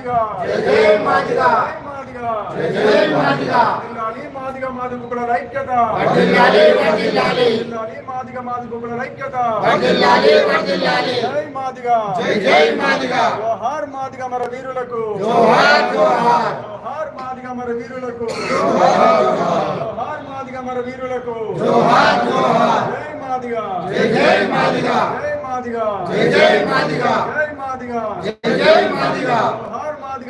మాదిగా జై మాదిగా. జై మాదిగా. జిల్లాలి మాదిగా మాది బుక్కుల ఐక్యత వర్ధిల్లాలి, వర్ధిల్లాలి. జిల్లాలి మాదిగా మాది బుక్కుల ఐక్యత. జై మాదిగా జై జై మాదిగా జోహార్ మాదిగా మన వీరులకు జోహార్ జోహార్ జోహార్ మాదిగా మన వీరులకు జోహార్ మాదిగా మన వీరులకు జోహార్ జోహార్ జై మాదిగా జై జై మాదిగా జై మాదిగా జై జై మాదిగా జై మాదిగా జై జై మాదిగా జోహార్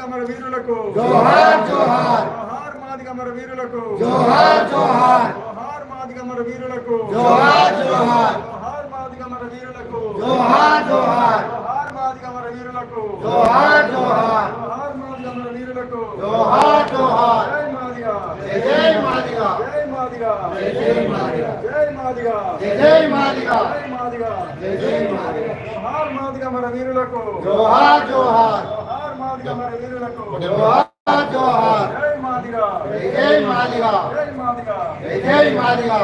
మాదిగా మన వీరులకు. జోహార్ జోహార్. జోహార్ మాదిగా మన వీరులకు. జోహార్ జోహార్. జోహార్ మాదిగా మన వీరులకు. జోహార్ జోహార్. జోహార్ మాదిగా మన వీరులకు. జోహార్ జోహార్. జోహార్ మాదిగా మన వీరులకు. జోహార్ జోహార్. జోహార్ మాదిగా మన వీరులకు. జోహార్ జోహార్. జై మాదిగా. జై జై మాదిగా. జై మాదిగా. జై జై మాదిగా. జై మాదిగా. జై జై మాదిగా. జై మాదిగా. జై జై మాదిగా. జోహార్ మాదిగా మన వీరులకు. జోహార్ జోహార్. జోహార్ మాదిగా మన వీరులకు జోహార్ జోహార్ జై మాదిగా జై జై మాదిగా జై మాదిగా జై జై మాదిగా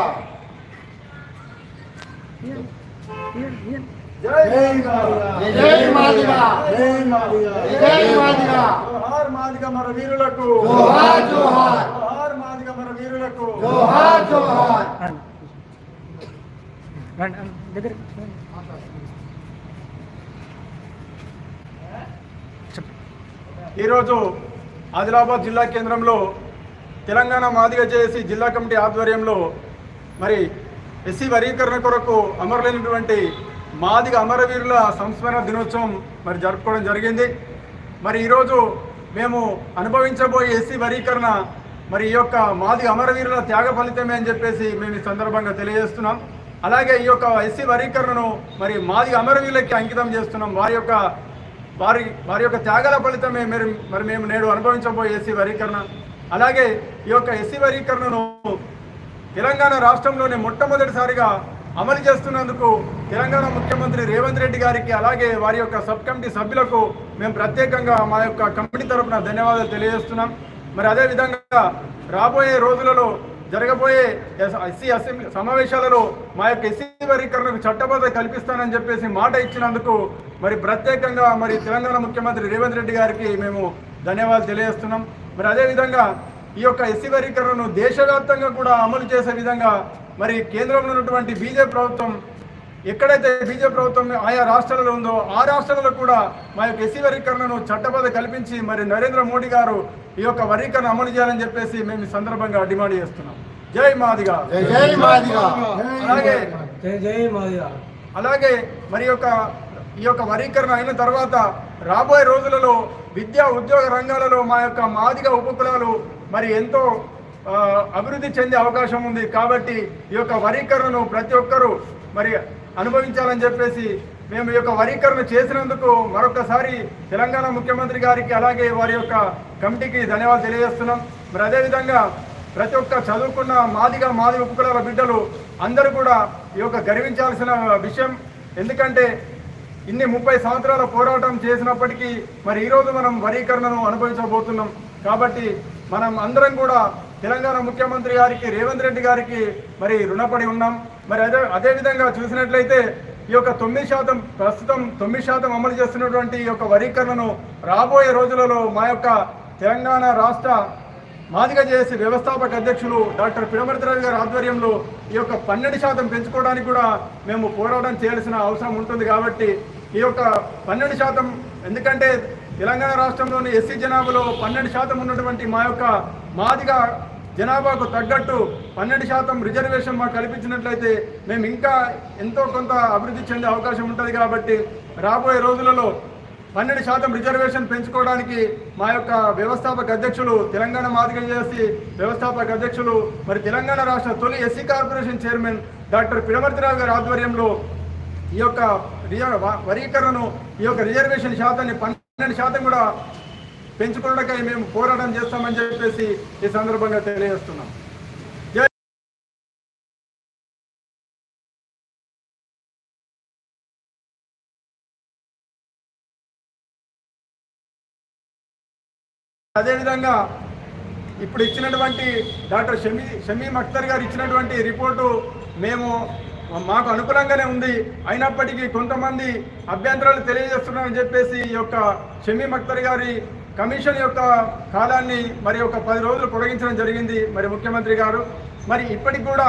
జై మాదిగా జై జై మాదిగా జై మాదిగా జై జై మాదిగా జోహార్ మాదిగా మన వీరులకు జోహార్ జోహార్ జోహార్ మాదిగా మన వీరులకు జోహార్ జోహార్ దగ్గర ఈరోజు ఆదిలాబాద్ జిల్లా కేంద్రంలో తెలంగాణ మాదిగ చేసి జిల్లా కమిటీ ఆధ్వర్యంలో మరి ఎస్సీ వర్గీకరణ కొరకు అమరులైనటువంటి మాదిగ అమరవీరుల సంస్మరణ దినోత్సవం మరి జరుపుకోవడం జరిగింది. మరి ఈరోజు మేము అనుభవించబోయే ఎస్సీ వర్గీకరణ మరి ఈ యొక్క మాదిగ అమరవీరుల త్యాగ ఫలితమే అని చెప్పేసి మేము ఈ సందర్భంగా తెలియజేస్తున్నాం. అలాగే ఈ యొక్క ఎస్సీ వర్గీకరణను మరి మాదిగ అమరవీరులకి అంకితం చేస్తున్నాం. వారి యొక్క వారి వారి యొక్క త్యాగాల ఫలితమే మరి మరి మేము నేడు అనుభవించబోయే ఎస్సీ వర్గీకరణ అలాగే ఈ యొక్క ఎస్సీ వర్గీకరణను తెలంగాణ రాష్ట్రంలోనే మొట్టమొదటిసారిగా అమలు చేస్తున్నందుకు తెలంగాణ ముఖ్యమంత్రి రేవంత్ రెడ్డి గారికి అలాగే వారి యొక్క సబ్ కమిటీ సభ్యులకు మేము ప్రత్యేకంగా మా యొక్క కమిటీ తరపున ధన్యవాదాలు తెలియజేస్తున్నాం. మరి అదేవిధంగా రాబోయే రోజులలో జరగబోయే ఎస్సీ అసెంబ్లీ సమావేశాలలో మా యొక్క ఎస్సీ వర్గీకరణకు చట్టబద్ధ కల్పిస్తానని చెప్పేసి మాట ఇచ్చినందుకు మరి ప్రత్యేకంగా మరి తెలంగాణ ముఖ్యమంత్రి రేవంత్ రెడ్డి గారికి మేము ధన్యవాదాలు తెలియజేస్తున్నాం. మరి అదేవిధంగా ఈ యొక్క ఎస్సీ వర్గీకరణను దేశవ్యాప్తంగా కూడా అమలు చేసే విధంగా మరి కేంద్రంలో ఉన్నటువంటి బీజేపీ ప్రభుత్వం ఎక్కడైతే బీజేపీ ప్రభుత్వం ఆయా రాష్ట్రాలలో ఉందో ఆ రాష్ట్రాలలో కూడా మా యొక్క ఎస్సీ వర్గీకరణను చట్టబద్ధ కల్పించి మరి నరేంద్ర మోడీ గారు ఈ యొక్క వర్గీకరణ అమలు చేయాలని చెప్పేసి మేము ఈ సందర్భంగా డిమాండ్ చేస్తున్నాం. జై మాదిగా. జై జై మాదిగా. అలాగే జై జై మాదిగా. అలాగే మరి యొక్క ఈ యొక్క వర్గీకరణ అయిన తర్వాత రాబోయే రోజులలో విద్యా ఉద్యోగ రంగాలలో మా యొక్క మాదిగ ఉపకులాలు మరి ఎంతో అభివృద్ధి చెందే అవకాశం ఉంది. కాబట్టి ఈ యొక్క వర్గీకరణను ప్రతి ఒక్కరూ మరి అనుభవించాలని చెప్పేసి మేము ఈ యొక్క వర్గీకరణ చేసినందుకు మరొకసారి తెలంగాణ ముఖ్యమంత్రి గారికి అలాగే వారి యొక్క కమిటీకి ధన్యవాదాలు తెలియజేస్తున్నాం. మరి అదేవిధంగా ప్రతి ఒక్క చదువుకున్న మాదిగా మాది ఉపకులాల బిడ్డలు అందరూ కూడా ఈ యొక్క గర్వించాల్సిన విషయం. ఎందుకంటే ఇన్ని ముప్పై సంవత్సరాల పోరాటం చేసినప్పటికీ మరి ఈరోజు మనం వరీకరణను అనుభవించబోతున్నాం. కాబట్టి మనం అందరం కూడా తెలంగాణ ముఖ్యమంత్రి గారికి రేవంత్ రెడ్డి గారికి మరి రుణపడి ఉన్నాం. మరి అదే అదేవిధంగా చూసినట్లయితే ఈ యొక్క తొమ్మిది శాతం ప్రస్తుతం తొమ్మిది శాతం అమలు చేస్తున్నటువంటి ఈ యొక్క వరీకరణను రాబోయే రోజులలో మా యొక్క తెలంగాణ రాష్ట్ర మాదిగ చేసి వ్యవస్థాపక అధ్యక్షులు డాక్టర్ పిడమర్తిరాజు గారి ఆధ్వర్యంలో ఈ యొక్క పన్నెండు శాతం పెంచుకోవడానికి కూడా మేము పోరాటం చేయాల్సిన అవసరం ఉంటుంది కాబట్టి ఈ యొక్క పన్నెండు శాతం ఎందుకంటే తెలంగాణ రాష్ట్రంలోని ఎస్సీ జనాభాలో పన్నెండు శాతం ఉన్నటువంటి మా యొక్క మాదిగ జనాభాకు తగ్గట్టు పన్నెండు శాతం రిజర్వేషన్ మాకు కల్పించినట్లయితే మేము ఇంకా ఎంతో కొంత అభివృద్ధి చెందే అవకాశం ఉంటుంది కాబట్టి రాబోయే రోజులలో పన్నెండు శాతం రిజర్వేషన్ పెంచుకోవడానికి మా యొక్క వ్యవస్థాపక అధ్యక్షులు తెలంగాణ మాదిగ చేసి వ్యవస్థాపక అధ్యక్షులు మరి తెలంగాణ రాష్ట్ర తొలి SC corporation chairman doctor Pidamarthi Rao గారి ఆధ్వర్యంలో ఈ యొక్క రిజ- వరీకరణను ఈ యొక్క రిజర్వేషన్ శాతాన్ని పన్నెండు శాతం కూడా పెంచుకోవడానికై మేము పోరాటం చేస్తామని చెప్పేసి ఈ సందర్భంగా తెలియజేస్తున్నాం. అదేవిధంగా ఇప్పుడు ఇచ్చినటువంటి డాక్టర్ షమీ షమీమ్ అఖ్తర్ గారు ఇచ్చినటువంటి రిపోర్టు మేము మాకు అనుకూలంగానే ఉంది. అయినప్పటికీ కొంతమంది అభ్యంతరాలు తెలియజేస్తున్నారని చెప్పేసి ఈ యొక్క షమీ అఖ్తర్ గారి కమిషన్ యొక్క కాలాన్ని మరి ఒక పది రోజులు పొడిగించడం జరిగింది మరి ముఖ్యమంత్రి గారు. మరి ఇప్పటికి కూడా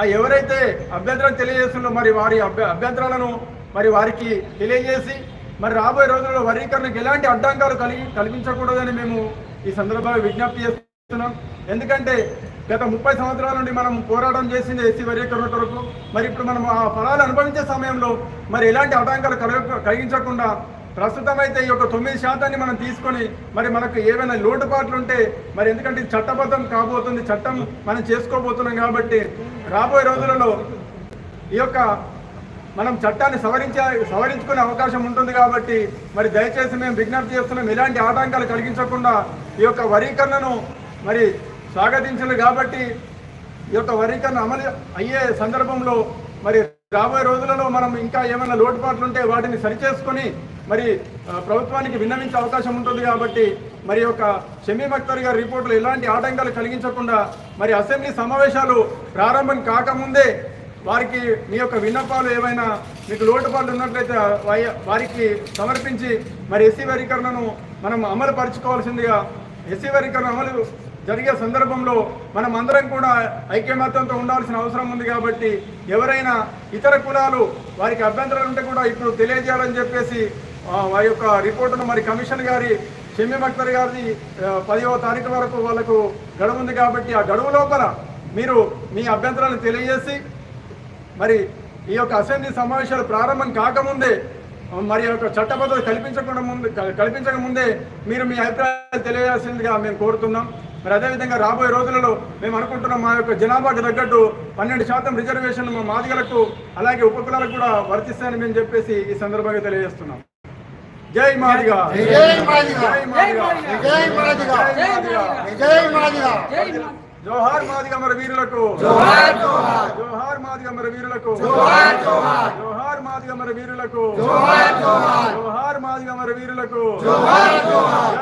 ఆ ఎవరైతే అభ్యంతరాలు తెలియజేస్తున్నారో మరి వారి అభ్య అభ్యంతరాలను మరి వారికి తెలియజేసి మరి రాబోయే రోజుల్లో వర్గీకరణకు ఎలాంటి అడ్డంకాలు కలిగి కల్పించకూడదని మేము ఈ సందర్భంగా విజ్ఞప్తి చేస్తున్నాం. ఎందుకంటే గత ముప్పై సంవత్సరాల నుండి మనం పోరాటం చేసింది ఎస్సీ వర్గీకరణ కొరకు. మరి ఇప్పుడు మనం ఆ ఫలాలు అనుభవించే సమయంలో మరి ఎలాంటి ఆటంకాలు కలగ కలిగించకుండా ప్రస్తుతం అయితే ఈ యొక్క తొమ్మిది శాతాన్ని మనం తీసుకొని మరి మనకు ఏవైనా లోటుపాట్లు ఉంటే మరి ఎందుకంటే చట్టబద్ధం కాబోతుంది చట్టం మనం చేసుకోబోతున్నాం కాబట్టి రాబోయే రోజులలో ఈ యొక్క మనం చట్టాన్ని సవరించే సవరించుకునే అవకాశం ఉంటుంది కాబట్టి మరి దయచేసి మేము విజ్ఞప్తి చేస్తున్నాం ఎలాంటి ఆటంకాలు కలిగించకుండా ఈ యొక్క వరీకరణను మరి స్వాగతించలేదు కాబట్టి ఈ యొక్క వరీకరణ అమలు అయ్యే సందర్భంలో మరి రాబోయే రోజులలో మనం ఇంకా ఏమైనా లోటుపాట్లు ఉంటే వాటిని సరిచేసుకొని మరి ప్రభుత్వానికి విన్నవించే అవకాశం ఉంటుంది కాబట్టి మరి యొక్క షమీ అఖ్తర్ గారి రిపోర్టులు ఎలాంటి ఆటంకాలు కలిగించకుండా మరి అసెంబ్లీ సమావేశాలు ప్రారంభం కాకముందే వారికి మీ యొక్క విన్నపాలు ఏమైనా మీకు లోటుపాట్లు ఉన్నట్లయితే వై- వారికి సమర్పించి మరి ఎస్సీ వర్గీకరణను మనం అమలు పరుచుకోవాల్సిందిగా ఎస్సీ వర్గీకరణ అమలు జరిగే సందర్భంలో మనం అందరం కూడా ఐక్యమత్యంతో ఉండాల్సిన అవసరం ఉంది కాబట్టి ఎవరైనా ఇతర కులాలు వారికి అభ్యంతరాలు ఉంటే కూడా ఇప్పుడు తెలియజేయాలని చెప్పేసి ఆ, వారి యొక్క రిపోర్టును మరి కమిషన్ గారి షమీమ్ అక్తర్ గారి పదివ తారీఖు వరకు వాళ్ళకు గడువు ఉంది కాబట్టి ఆ గడువు లోపల మీరు మీ అభ్యంతరాలను తెలియజేసి మరి ఈ యొక్క అసెంబ్లీ సమావేశాలు ప్రారంభం కాకముందే మరి యొక్క చట్టబద్ధత కల్పించకుండా ముందు కల్పించక ముందే మీరు మీ అభిప్రాయాలు తెలియజేయాల్సిందిగా మేము కోరుతున్నాం. మరి అదేవిధంగా రాబోయే రోజులలో మేము అనుకుంటున్నాం మా యొక్క జనాభాకు తగ్గట్టు పన్నెండు శాతం రిజర్వేషన్లు మా మాదిగలకు అలాగే ఉపకులాలకు కూడా వర్తిస్తాయని మేము చెప్పేసి ఈ సందర్భంగా తెలియజేస్తున్నాం. జై మాదిగా. జై మాదిగా. జై మాదిగా. జై మాదిగా. జై మాదిగా. జై మాదిగా. జోహార్ మాదిగ మన వీరులకు. జోహార్ మాదిగ మన వీరులకు. జోహార్ మాదిగ మన వీరులకు. జోహార్ మాదిగ మన వీరులకు. జోహార్ జోహార్.